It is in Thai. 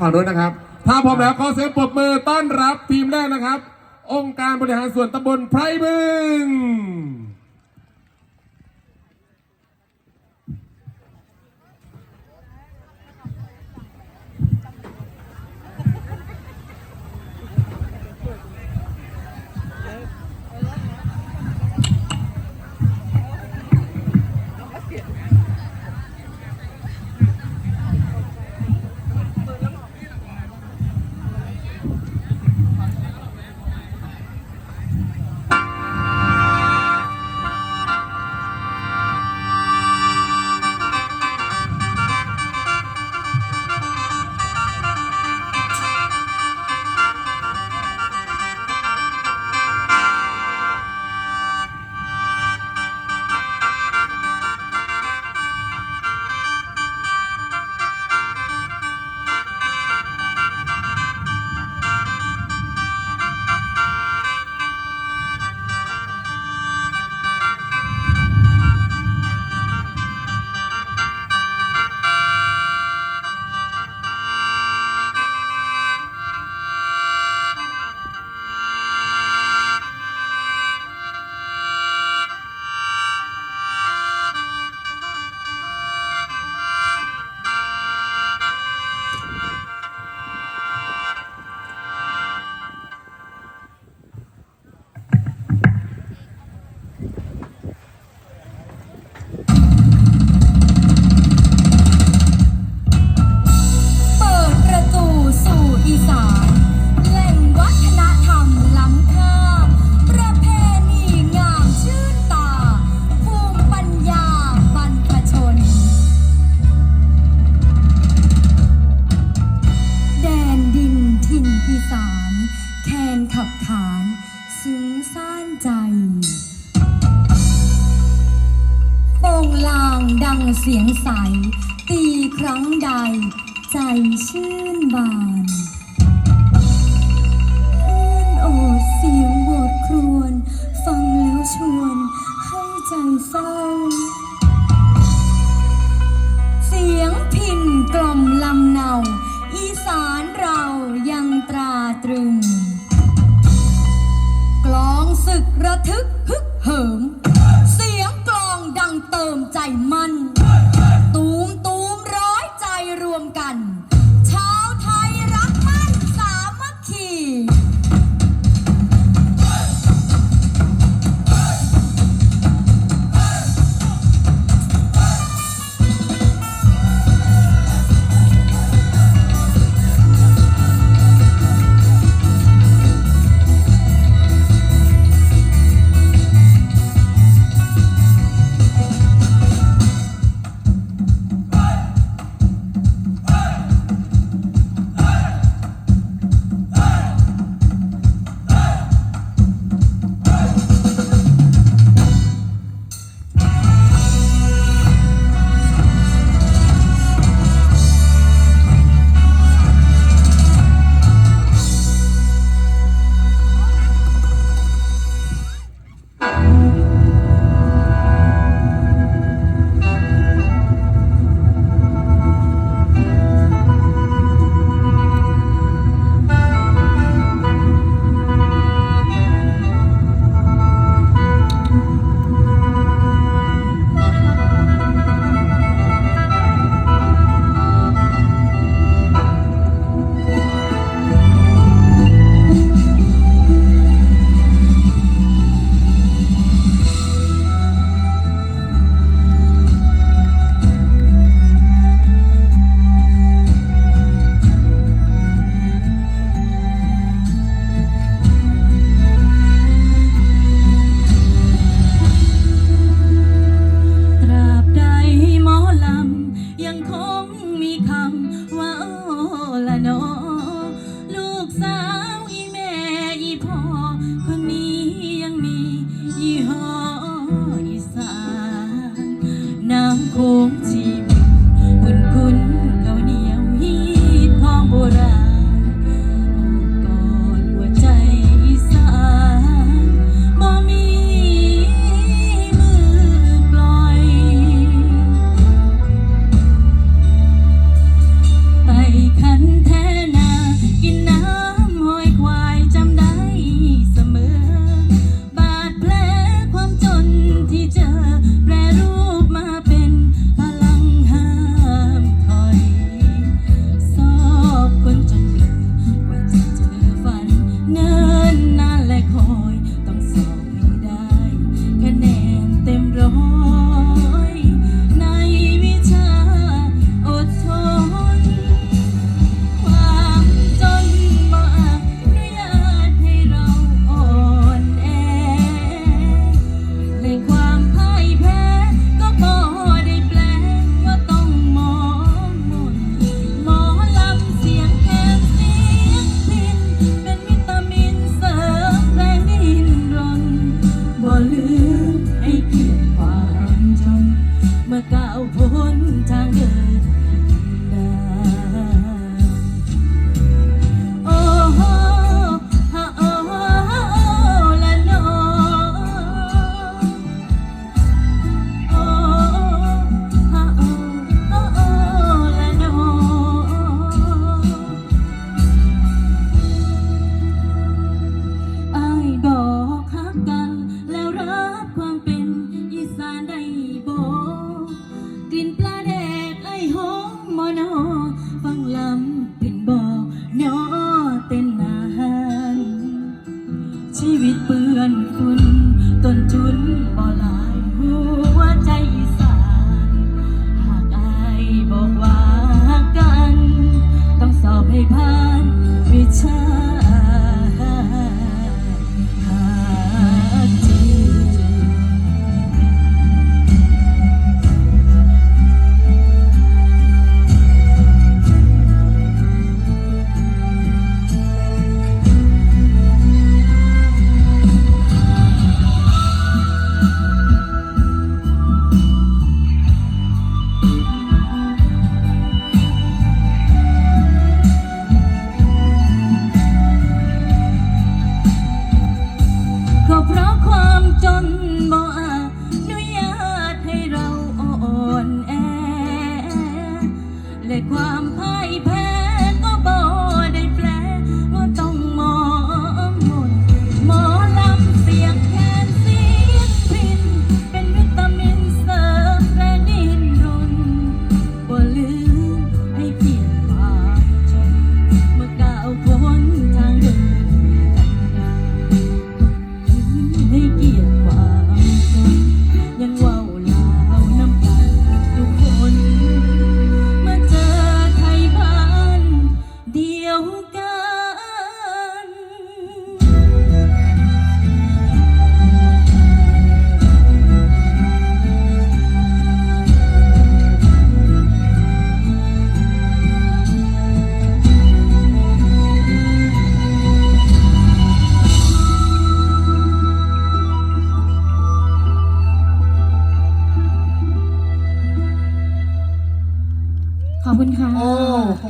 ฝั่งนู้นนะครับ ถ้าพร้อมแล้วขอเสียงปรบมือต้อนรับทีมแรกนะครับ องค์การบริหารส่วนตำบลไพรบึง โป่งลางดังเสียงใส ตีครั้งใด ใจชื่นบานคลื่นโอดเสียงบดครวน ฟังแล้วชวนให้ใจเศร้า เสียงพินกล่อมลำเนา อีสานเรายังตราตรึง กลองศึกระทึก มใจมัน และความพ โอ้